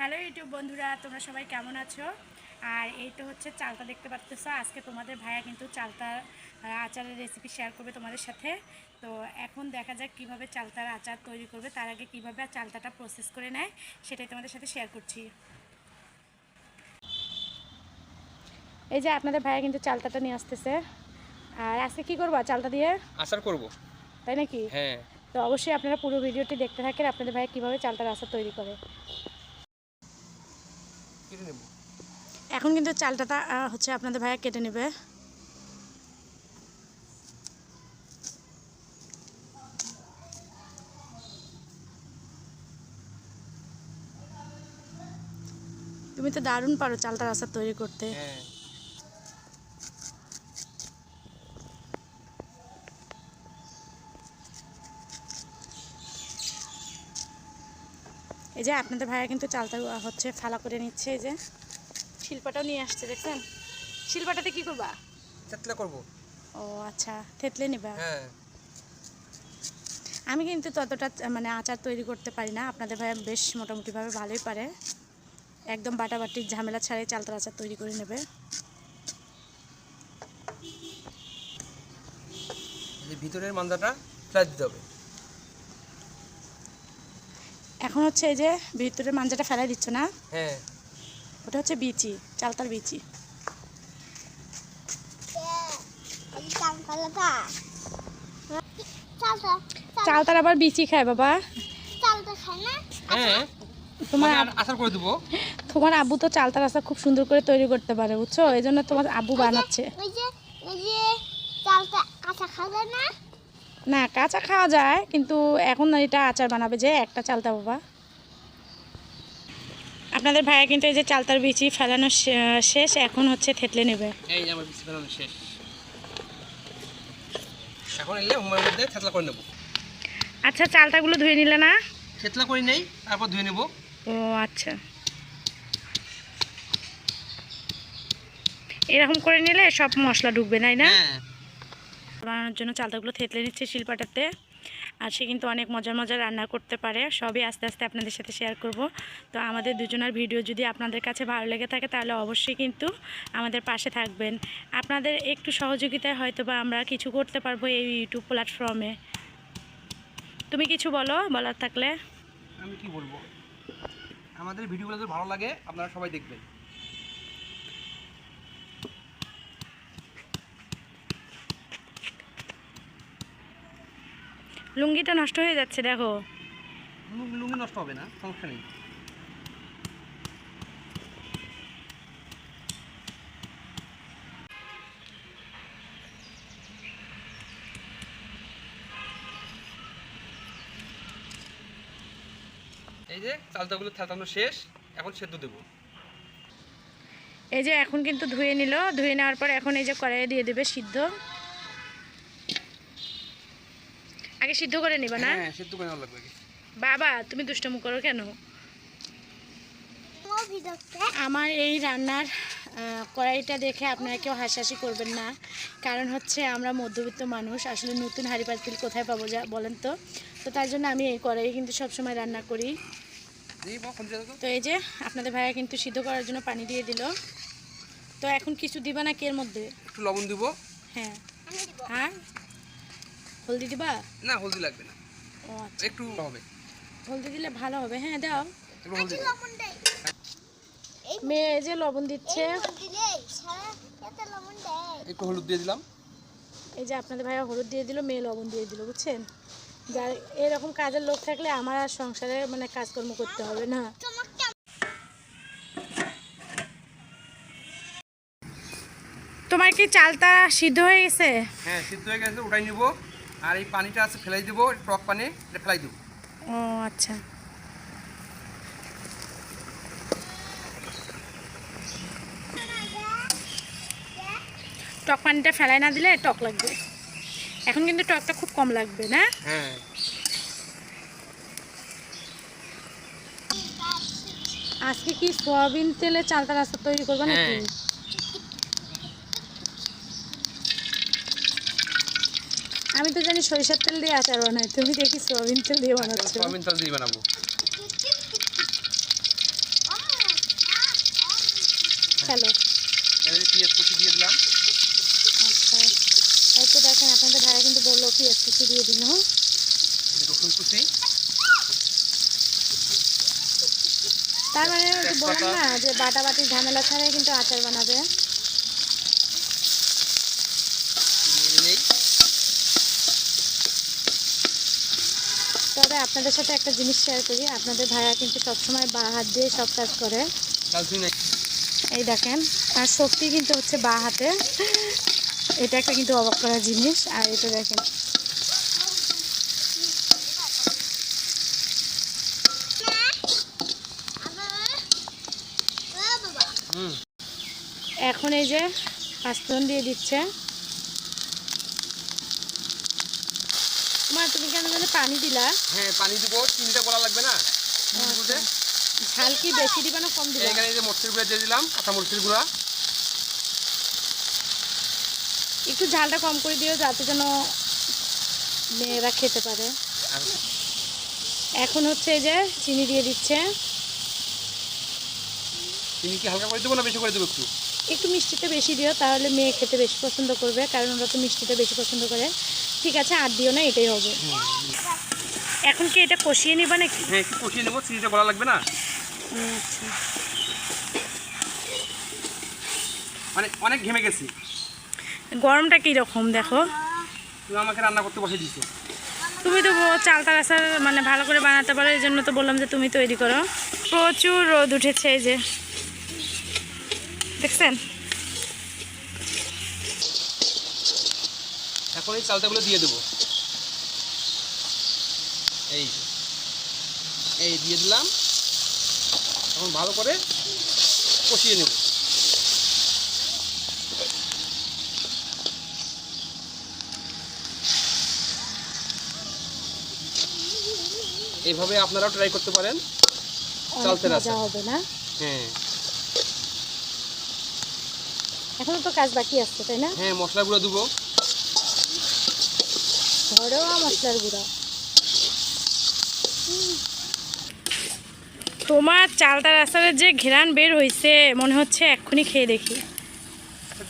Hello YouTube বন্ধুরা তোমরা সবাই কেমন আছো? আর এই তো হচ্ছে চালটা দেখতে পাচ্ছ আজকে তোমাদের ভাইয়া কিন্তু চালতার আহ, আচারের রেসিপি শেয়ার করবে তোমাদের সাথে। তো এখন দেখা যাক কীভাবে চালতার আচার তৈরি করবে তার আগে কীভাবে চালতাটা প্রসেস করে নেয় সেটাই তোমাদের সাথে শেয়ার করছি। এই যে আপনাদের ভাইয়া কিন্তু চালতাটা নিয়ে আসতেছে। আর আজকে কি করবা চালটা দিয়ে? আচার করব। তাই নাকি? হ্যাঁ। তো অবশ্যই আপনারা পুরো ভিডিওটি দেখতে থাকেন আপনাদের ভাইয়া কীভাবে চালটার আচার তৈরি করে কেটে নেব এখন কিন্তু চালটাটা আহ, হচ্ছে আপনাদের ভাইয়া কেটে নেবে। তুমি তো দারুণ পারো চালটার রাস্তা তৈরি করতে। এই যে আপনাদের ভাইয়া কিন্তু চালটা হচ্ছে ফালা করে নিচ্ছে এই যে। শিল্পাটাও নিয়ে আসছে দেখছেন? শিল্পাটাতে কি করবা? চেতলা করব। ও আচ্ছা থেতলে নিবা? হ্যাঁ। আমি কিন্তু ততটা মানে আচার তৈরি করতে পারি না। আপনাদের ভাইয়া বেশ মোটামুটিভাবে ভালোই পারে। একদম বাটাবাটির ঝামেলা ছাড়াই চালতার আচার তৈরি করে নেবে। ভিতরের মান্দাটা ফ্লাই দিতে হবে। এখন হচ্ছে এই যে ভিতরের মাঞ্জাটা ফেলাই দিচ্ছ না? হ্যাঁ। ওটা হচ্ছে বিচি চালতার বিচি। চালতার আবার বিচি খায় বাবা। চালটা খায় না হ্যাঁ তোমার আচার করে দেবো। তোমার আব্বু তো চালতার আচার খুব সুন্দর করে তৈরি করতে পারে বুঝছ? এই জন্য তোমার আব্বু বানাচ্ছে। ওই যে ওই যে চালটা কাঁচা খাবে না? না কাঁচা খাওয়া যায় কিন্তু এখন না এটা আচার বানাবে যে একটা চালতা বাবা। আপনাদের ভাইয়া কিন্তু এই যে চালতার বিচি ফেলানো শেষ এখন হচ্ছে থেতলে নেবে। এই আমার বিসি ফেলানো শেষ। এখন এলে হুমের মধ্যে থেতলা করে নেব। আচ্ছা চালতাগুলো ধুয়ে নিলে না? থেতলা করে নেই তারপর ধুয়ে নেব। ও আচ্ছা। এরকম করে নিলে সব মশলা ঢুকবে তাই না? হ্যাঁ। বানানোর জন্য চালতাগুলো থেতলে নিচ্ছে শিলপাটাতে। আর সে কিন্তু অনেক মজার মজার রান্না করতে পারে। সবই আস্তে আস্তে আপনাদের সাথে শেয়ার করব। তো আমাদের দুজনের ভিডিও যদি আপনাদের কাছে ভালো লেগে থাকে, তাহলে অবশ্যই কিন্তু আমাদের পাশে থাকবেন। আপনাদের একটু সহযোগিতায় হয়তো বা আমরা কিছু করতে পারব এই ইউটিউব প্ল্যাটফর্মে তুমি কিছু বলো, বলার থাকলে। আমি কি বলব? আমাদের ভিডিওগুলো যদি ভালো লাগে, আপনারা সবাই দেখবেন। লুঙ্গিটা নষ্ট হয়ে যাচ্ছে দেখো। লুঙ্গি নষ্ট হবে না সমস্যা নেই। এই যে চালতাগুলো থেতানো শেষ এখন সেদ্ধ দেবো। এই যে এখন কিন্তু ধুয়ে নিল ধুয়ে নেওয়ার পর এখন এই যে কড়াইয়ে দিয়ে দেবে সিদ্ধ। আগে সিদ্ধ করে নিবা না? হ্যাঁ সেদ্ধ করে লাগবে বাবা তুমি দুষ্টমু করো কেন? আমার এই রান্নার কড়াইটা দেখে আপনারা কেউ হাসাহাসি করবেন না। কারণ হচ্ছে আমরা মধ্যবিত্ত মানুষ আসলে নতুন হাঁড়ি পাতিল কোথায় পাবো যা বলেন তো? তো তার জন্য আমি এই কড়াই কিন্তু সবসময় রান্না করি। তো? তো এই যে আপনাদের ভাইয়া কিন্তু সিদ্ধ করার জন্য পানি দিয়ে দিল। তো এখন কিছু দিবা না কি এর মধ্যে? একটু লবণ দিব। হ্যাঁ। হ্যাঁ? হলদি দিবা? না হলদি লাগবে না। ও আচ্ছা। একটু হবে। হলদি দিলে ভালো হবে হ্যাঁ দাও। একটু হলদি লবণ দেই। মেয়ে যে লবণ দিচ্ছে। একটু হলুদ দিয়ে দিলাম। এই যে আপনাদের ভাইয়া হলুদ দিয়ে দিল মেয়ে লবণ দিয়ে দিল বুঝছেন? যার এরকম কাজের লোক থাকলে আমার আর সংসারে মানে কাজকর্ম করতে হবে না। তোমার কি চালটা সিদ্ধ হয়ে গেছে? হ্যাঁ সিদ্ধ হয়ে গেছে ওটাই নিব। আর এই পানিটা আছে ফেলাই দিব টক পানি এটা ফেলাই দিব। ও আচ্ছা। টক পানিটা ফেলায় না দিলে টক লাগবে। এখন কিন্তু টকটা খুব কম লাগবে না? হ্যাঁ। আজকে কি সয়াবিন তেলে চালটা রাস্তা তৈরি করবে নাকি? আমি তো জানি সরিষার তেল দিয়ে আচার বানাই। তুমি দেখি সয়াবিন তেল দিয়ে বানাচ্ছো। সয়াবিন তেল দিয়ে বানাবো। পেঁয়াজ কুচি দিয়ে দিলাম। আচ্ছা। দেখেন আপনাদের ভাইয়া কিন্তু বলল পেঁয়াজ কুচি দিয়ে দিন হ্যাঁ? রসুন কুচি। তার মানে বললাম না যে বাটা বাটি ঝামেলা ছাড়াই কিন্তু আচার বানাবে দিয়ে নেই তবে আপনাদের সাথে একটা জিনিস শেয়ার করি। আপনাদের ভাইয়া কিন্তু সবসময় বা হাত দিয়ে সব কাজ করে। এই দেখেন আর শক্তি কিন্তু হচ্ছে বা হাতে। এটা একটা কিন্তু অবাক করা জিনিস। আর এটা দেখেন। এখন এই যে পাঁচফোড়ন দিয়ে দিচ্ছে। মা তুমি কেন জানি পানি দিলা? হ্যাঁ পানি দিব চিনিটা গলা লাগবে না। চিনি ঝাল কি বেশি দিবা না কম দিবা? এইখানে এই যে মরচের গুঁড়া দিয়ে দিলাম কাঁচা মরচের গুঁড়া। একটু ঝালটা কম করে দিও যাতে যেন মেয়েরা খেতে পারে। এখন হচ্ছে এই যে চিনি দিয়ে দিচ্ছে। চিনি কি হালকা করে দেবো না বেশি করে দেবো একটু? একটু মিষ্টিটা বেশি দিও তাহলে মেয়ে খেতে বেশি পছন্দ করবে কারণ ওরা তো মিষ্টিটা বেশি পছন্দ করে। ঠিক আছে আর দিও না এটাই হবে। এখন কি এটা কষিয়ে নিবা নাকি? হ্যাঁ একটু কষিয়ে নেব চিনিটা গলা লাগবে না? আচ্ছা। মানে অনেক ঘেমে গেছি। গরমটা কীরকম দেখো? তুমি আমাকে রান্না করতে বসে দিচ্ছ তুমি তো চালতা রাসার মানে ভালো করে বানাতে পারো এই জন্য তো বললাম যে তুমি তৈরি করো। প্রচুর রোদ উঠেছে এই যে। দেখছেন? এই চালতাগুলো দিয়ে দেবো। এই এই দিয়ে দিলাম। এখন ভালো করে কষিয়ে নেব। এইভাবে আপনারাও ট্রাই করতে পারেন। চালতে চালতা হবে না? হ্যাঁ। এখনও তো কাজ বাকি আছে তাই না? হ্যাঁ মশলাগুলো দেবো। ঘরোয়া মশলার গুঁড়া। তোমার চালতা রাস্তার যে ঘেরান বের হয়েছে মনে হচ্ছে এক্ষুনি খেয়ে দেখি।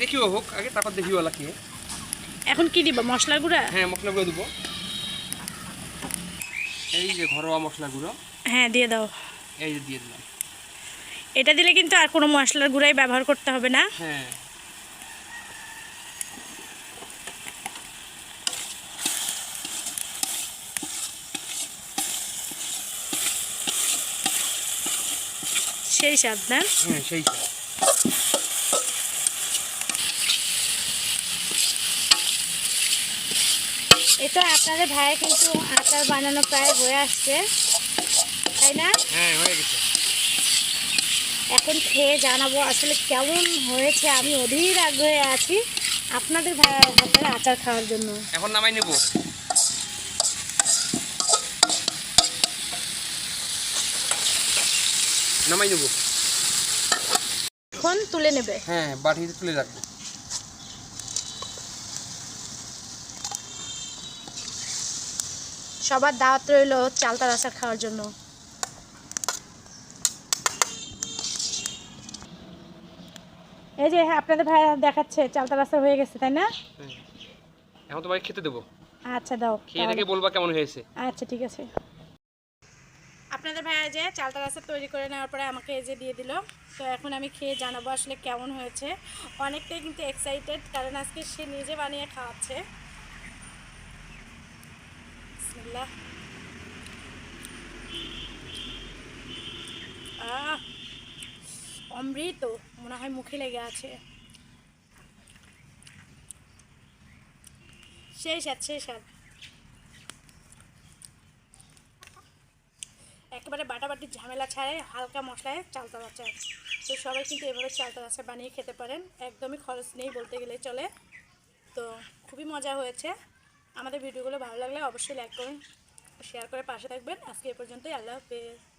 দেখিও হোক আগে তারপর দেখিও কি এখন কি দিবা মশলার গুঁড়া? হ্যাঁ মশলাগুলো দেবো। এই যে ঘরোয়া মশলাগুলো হ্যাঁ দিয়ে দাও। এই যে দিয়ে দিলাম। এটা দিলে কিন্তু আর কোনো মশলার গুঁড়াই ব্যবহার করতে হবে না। হ্যাঁ। সেই স্বাদ না? সেই এটা আপনাদের ভাইয়া কিন্তু আচার বানানো প্রায় হয়ে আসছে। তাই না? হ্যাঁ হয়ে গেছে। এখন খেয়ে জানাব আসলে কেমন হয়েছে আমি অধীর আগ্রহে আছি আপনাদের ভাইয়া হাতের আচার খাওয়ার জন্য। এখন নামাই নেব। নামাই নেব। এখন তুলে নেবে। হ্যাঁ বাটিতে তুলে রাখব। সবার দাওয়াত রইল চালতার আচার খাওয়ার জন্য। এই যে হ্যাঁ আপনাদের ভাই দেখাচ্ছে চালতার আচার হয়ে গেছে তাই না? হ্যাঁ। এখন তোমাকে খেতে দেবো। আচ্ছা দাও। খেয়ে দেখে বলবা কেমন হয়েছে। আচ্ছা ঠিক আছে। আপনাদের ভাইয়া যে চালতা রাস্তা তৈরি করে নেওয়ার পরে আমাকে এই যে দিয়ে দিল, তো এখন আমি খেয়ে জানাব আসলে কেমন হয়েছে। অনেকটাই কিন্তু এক্সাইটেড কারণ আজকে সে নিজে বানিয়ে খাওয়াচ্ছে। অমৃত, মনে হয় মুখে লেগে আছে। সেই স্বাদ সেই স্বাদ। একেবারে বাটাবাটি ঝামেলা ছাড়াই হালকা মশলায় চালতা চায় তো সবাই কিন্তু এভাবে চালতা আচার বানিয়ে খেতে পারেন। একদমই খরচ নেই বলতে গেলে চলে। তো খুবই মজা হয়েছে। আমাদের ভিডিওগুলো ভালো লাগলে অবশ্যই লাইক করুন শেয়ার করে পাশে থাকবেন। আজকে এ পর্যন্তই। আল্লাহ হাফেজ।